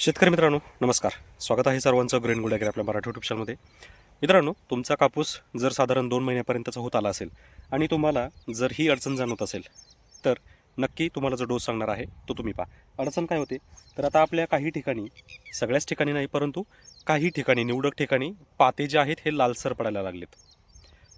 शेतकरी मित्रांनो नमस्कार. स्वागत आहे सर्वांचं ग्रेन गुड आपल्या मराठी युट्यूब चॅनलमध्ये मित्रांनो तुमचा कापूस जर साधारण दोन महिन्यापर्यंतचा होत आला असेल आणि तुम्हाला जर ही अडचण जाणवत असेल तर नक्की तुम्हाला जो डोस सांगणार आहे तो तुम्ही पहा. अडचण काय होते? तर आता आपल्या काही ठिकाणी सगळ्याच ठिकाणी नाही परंतु काही ठिकाणी निवडक ठिकाणी पाते जे आहेत हे लालसर पडायला लागलेत.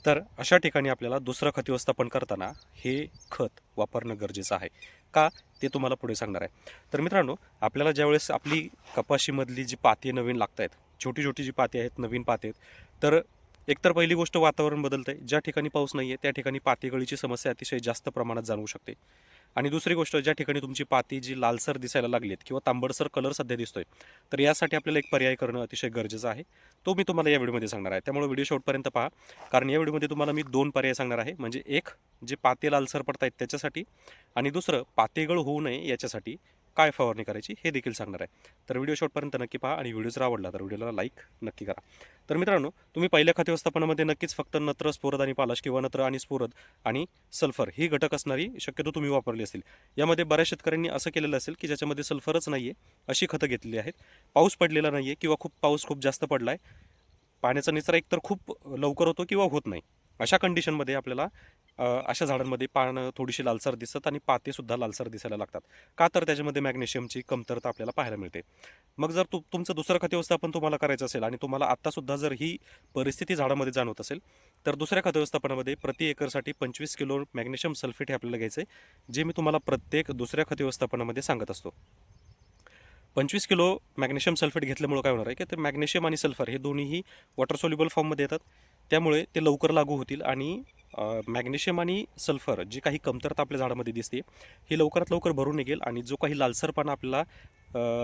तर अशा ठिकाणी आपल्याला दुसरं खत व्यवस्थापन करताना हे खत वापरणं गरजेचं आहे. का ते तुम्हाला पुढे सांगणार आहे. तर मित्रांनो आपल्याला ज्यावेळेस आपली कपाशीमधली जी पाती नवीन लागत आहेत छोटी छोटी जी पाती आहेत नवीन पाती आहेत तर एकतर पहिली गोष्ट वातावरण बदलतं आहे ज्या ठिकाणी पाऊस नाही आहे त्या ठिकाणी पातेगळीची समस्या अतिशय जास्त प्रमाणात जाणवू शकते. आणि दुसरी गोष्ट ज्या ठिकाणी तुमची पाती जी लालसर दिसायला लागलीत किंवा तांबडसर कलर सध्या दिसतोय तर यासाठी आपल्याला एक पर्याय करणं अतिशय गरजेचं आहे. तो मी तुम्हाला या व्हिडिओमध्ये सांगणार आहे. त्यामुळे व्हिडिओ शेवटपर्यंत पहा. कारण या व्हिडिओमध्ये तुम्हाला मी दोन पर्याय सांगणार आहे. म्हणजे एक जे पाते लालसर पडत आहेत त्याच्यासाठी आणि दुसरं पातेगळ होऊ नये याच्यासाठी काय फवारणी करायची हे देखील सांगणार आहे. तर व्हिडिओ शॉर्टपर्यंत नक्की पहा आणि व्हिडिओ जर आवडला तर व्हिडिओला लाईक नक्की करा. तर मित्रांनो तुम्ही पहिल्या खत व्यवस्थापनामध्ये नक्कीच फक्त नत्र स्फोरद आणि पालाश किंवा नत्र आणि स्फोरद आणि सल्फर ही घटक असणारी शक्यतो तुम्ही वापरली असतील. यामध्ये बऱ्याच शेतकऱ्यांनी असं केलेलं असेल की ज्याच्यामध्ये सल्फरच नाही आहे अशी खतं घेतलेली आहेत. पाऊस पडलेला नाही आहे किंवा खूप पाऊस खूप जास्त पडला आहे पाण्याचा निचरा एकतर खूप लवकर होतो किंवा होत नाही. अशा कंडिशनमध्ये आपल्याला अशा झाडांमध्ये पानं थोडीशी लालसर दिसतात आणि पातेसुद्धा लालसर दिसायला लागतात. का तर त्याच्यामध्ये मॅग्नेशियमची कमतरता आपल्याला पाहायला मिळते. मग जर तु तुमचं दुसरं खत व्यवस्थापन तुम्हाला करायचं असेल आणि तुम्हाला आत्तासुद्धा जर ही परिस्थिती झाडामध्ये जाणवत असेल तर दुसऱ्या खत व्यवस्थापनामध्ये प्रति एकरसाठी पंचवीस किलो मॅग्नेशियम सल्फेट हे आपल्याला घ्यायचं आहे जे मी तुम्हाला प्रत्येक दुसऱ्या खत व्यवस्थापनामध्ये सांगत असतो. पंचवीस किलो मॅग्नेशियम सल्फेट घेतल्यामुळे काय होणार आहे की ते मॅग्नेशियम आणि सल्फर हे दोन्हीही वॉटर सोल्युबल फॉर्ममध्ये येतात. त्यामुळे ते लवकर लागू होतील आणि मॅग्नेशियम आणि सल्फर जी काही कमतरता आपल्या झाडामध्ये दिसते ही लवकरात लवकर भरून निघेल आणि जो काही लालसरपणा आपल्याला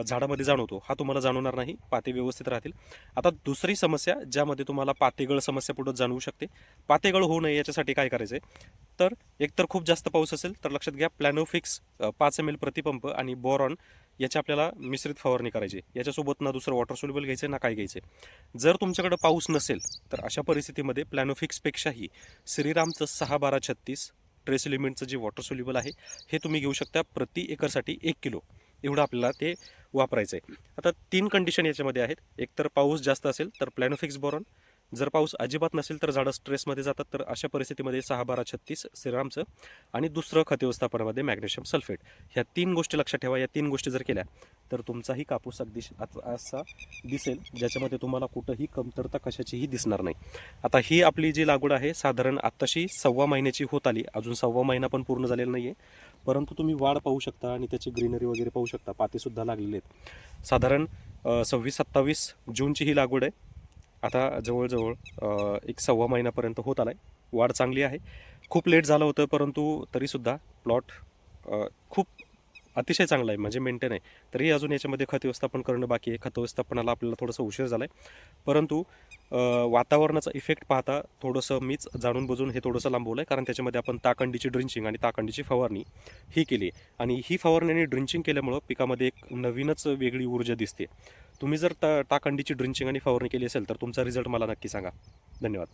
झाडामध्ये जाणवतो हा तुम्हाला जाणवणार नाही पाते व्यवस्थित राहतील. आता दुसरी समस्या ज्यामध्ये तुम्हाला पातेगळ समस्या पुढं जाणवू शकते. पातेगळ होऊ नये याच्यासाठी काय करायचं आहे तर एकतर खूप जास्त पाऊस असेल तर लक्षात घ्या प्लॅनोफिक्स पाच एम एल प्रतिपंप आणि बोरॉन याची आपल्याला मिश्रित फवारणी करायची याच्यासोबत ना दुसरं वॉटर सोल्युबल घ्यायचं ना काय घ्यायचं जर तुमच्याकडं पाऊस नसेल तर अशा परिस्थितीमध्ये प्लॅनोफिक्सपेक्षाही श्रीरामचं सहा बारा छत्तीस ट्रेस एलिमेंटचं जे वॉटर सोल्युबल आहे हे तुम्ही घेऊ शकता प्रति एकरसाठी एक किलो. एवढं आपल्याला ते वापरायचं आहे आता तीन कंडिशन याच्यामध्ये आहेत. एकतर पाऊस जास्त असेल तर प्लॅनोफिक्स बोरॉन. जर पाऊस अजिबात नसेल तर झाडं स्ट्रेसमध्ये जातात तर अशा परिस्थितीमध्ये सहा बारा छत्तीस श्रीरामचं आणि दुसरं खत व्यवस्थापनामध्ये मॅग्नेशियम सल्फेट ह्या तीन गोष्टी लक्षात ठेवा. या तीन गोष्टी जर केल्या तर तुमचाही कापूस अगदी असा दिसेल ज्याच्यामध्ये तुम्हाला कुठंही कमतरता कशाचीही दिसणार नाही. आता ही आपली जी लागवड आहे साधारण आत्ताशी सव्वा महिन्याची होत आली. अजून सव्वा महिना पण पूर्ण झालेला नाही आहे परंतु तुम्ही वाढ पाहू शकता आणि त्याची ग्रीनरी वगैरे पाहू शकता. पातेसुद्धा लागलेले आहेत. साधारण सव्वीस सत्तावीस जूनची ही लागवड आहे. आता जवळजवळ एक सव्वा महिन्यापर्यंत होत आला आहे वाढ चांगली आहे. खूप लेट झालं होतं परंतु तरीसुद्धा प्लॉट खूप अतिशय चांगला आहे म्हणजे मेंटेन आहे. तरी अजून याच्यामध्ये खत व्यवस्थापन करणं बाकी आहे. खत व्यवस्थापनाला आपल्याला थोडंसं उशीर झाला आहे परंतु वातावरणाचा इफेक्ट पाहता थोडंसं मीच जाणून बुजून हे थोडंसं लांबवलं आहे कारण त्याच्यामध्ये आपण ताकंडीची ड्रिंचिंग आणि ताकंडीची फवारणी ही केली आहे. आणि ही फवारणी आणि ड्रिंचिंग केल्यामुळं पिकामध्ये एक नवीनच वेगळी ऊर्जा दिसते. तुम्ही जर ता टाकंडीची ड्रिंचिंग आणि फवारणी केली असेल तर तुमचा रिझल्ट मला नक्की सांगा. धन्यवाद.